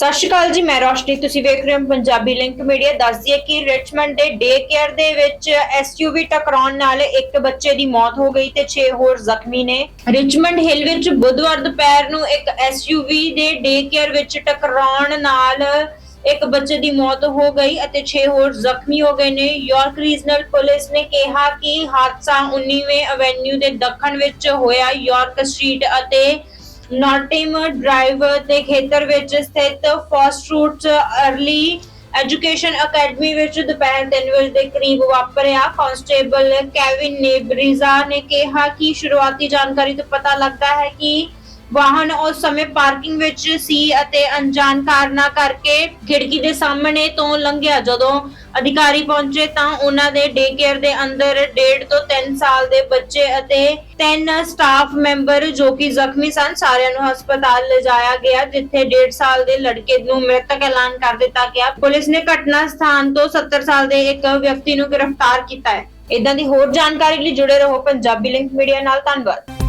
ਸਤਿ ਸ਼੍ਰੀ ਅਕਾਲ ਜੀ, ਮੈਂ ਰੋਸ਼ਨੀ। ਤੁਸੀਂ ਵੇਖ ਰਹੇ ਹੋ ਪੰਜਾਬੀ ਲਿੰਕ ਮੀਡੀਆ। ਦੱਸਦੀ ਹੈ ਕਿ ਰਿਚਮੰਡ ਦੇ ਡੇ ਕੇਅਰ ਦੇ ਵਿੱਚ ਐਸਯੂਵੀ ਟਕਰਾਉਣ ਨਾਲ ਇੱਕ ਬੱਚੇ ਦੀ ਮੌਤ ਹੋ ਗਈ ਤੇ 6 ਹੋਰ ਜ਼ਖਮੀ ਨੇ। ਰਿਚਮੰਡ ਹਿੱਲ ਵਿੱਚ ਬੁੱਧਵਾਰ ਦੁਪਹਿਰ ਨੂੰ ਇੱਕ ਐਸਯੂਵੀ ਦੇ ਡੇ ਕੇਅਰ ਵਿੱਚ ਟਕਰਾਉਣ ਨਾਲ ਇੱਕ ਬੱਚੇ ਦੀ ਮੌਤ ਹੋ ਗਈ ਅਤੇ 6 ਹੋਰ ਜ਼ਖਮੀ ਹੋ ਗਏ ਨੇ। ਯਾਰਕ ਰੀਜਨਲ ਪੁਲਿਸ ਨੇ ਕਿਹਾ ਕਿ ਹਾਦਸਾ 19ਵੇਂ ਐਵੇਨਿਊ ਦੇ ਦੱਖਣ ਵਿੱਚ ਹੋਇਆ। ਯਾਰਕ ਸਟਰੀਟ ਅਤੇ ਨਾਟਿਮ ਡਰਾਈਵ ਦੇ ਖੇਤਰ ਵਿੱਚ ਸਥਿਤ fast roots early education academy ਵਿੱਚ ਦੁਪਹਿਰ 3 ਵਜੇ ਦੇ ਕਰੀਬ ਵਾਪਰਿਆ। ਕਾਂਸਟੇਬਲ ਕੈਵਿਨ ਨੇਬਰੀਜ਼ਾ ਨੇ ਕਿਹਾ ਕਿ ਸ਼ੁਰੂਆਤੀ ਜਾਣਕਾਰੀ ਤੋਂ ਪਤਾ ਲੱਗਦਾ ਹੈ ਕਿ ਵਾਹਨ ਉਸ ਸਮੇਂ ਪਾਰਕਿੰਗ ਵਿੱਚ ਸੀ ਅਤੇ ਅਣਜਾਣ ਕਾਰਨਾਂ ਕਰਕੇ ਖਿੜਕੀ ਦੇ ਸਾਹਮਣੇ ਤੋਂ ਲੰਘਿਆ। ਜਦੋਂ ਅਧਿਕਾਰੀ ਪਹੁੰਚੇ ਤਾਂ ਉਹਨਾਂ ਦੇ ਡੇ ਕੇਅਰ ਦੇ ਅੰਦਰ 1.5 ਤੋਂ 3 ਸਾਲ ਦੇ ਬੱਚੇ ਅਤੇ ਤਿੰਨ ਸਟਾਫ ਮੈਂਬਰ ਜੋ ਕਿ ਜ਼ਖਮੀ ਸਨ, ਸਾਰਿਆਂ ਨੂੰ ਹਸਪਤਾਲ ਲਿਜਾਇਆ ਗਿਆ, ਜਿੱਥੇ 1.5 ਸਾਲ ਦੇ ਲੜਕੇ ਨੂੰ ਮ੍ਰਿਤਕ ਐਲਾਨ ਕਰ ਦਿੱਤਾ ਗਿਆ। ਪੁਲਿਸ ਨੇ ਘਟਨਾ ਸਥਾਨ ਤੋਂ 70 ਸਾਲ ਦੇ ਇੱਕ ਵਿਅਕਤੀ ਨੂੰ ਗ੍ਰਿਫਤਾਰ ਕੀਤਾ ਹੈ। ਇਦਾਂ ਦੀ ਹੋਰ ਜਾਣਕਾਰੀ ਲਈ ਜੁੜੇ ਰਹੋ ਪੰਜਾਬੀ ਲਿੰਕ ਮੀਡੀਆ ਨਾਲ। ਧੰਨਵਾਦ।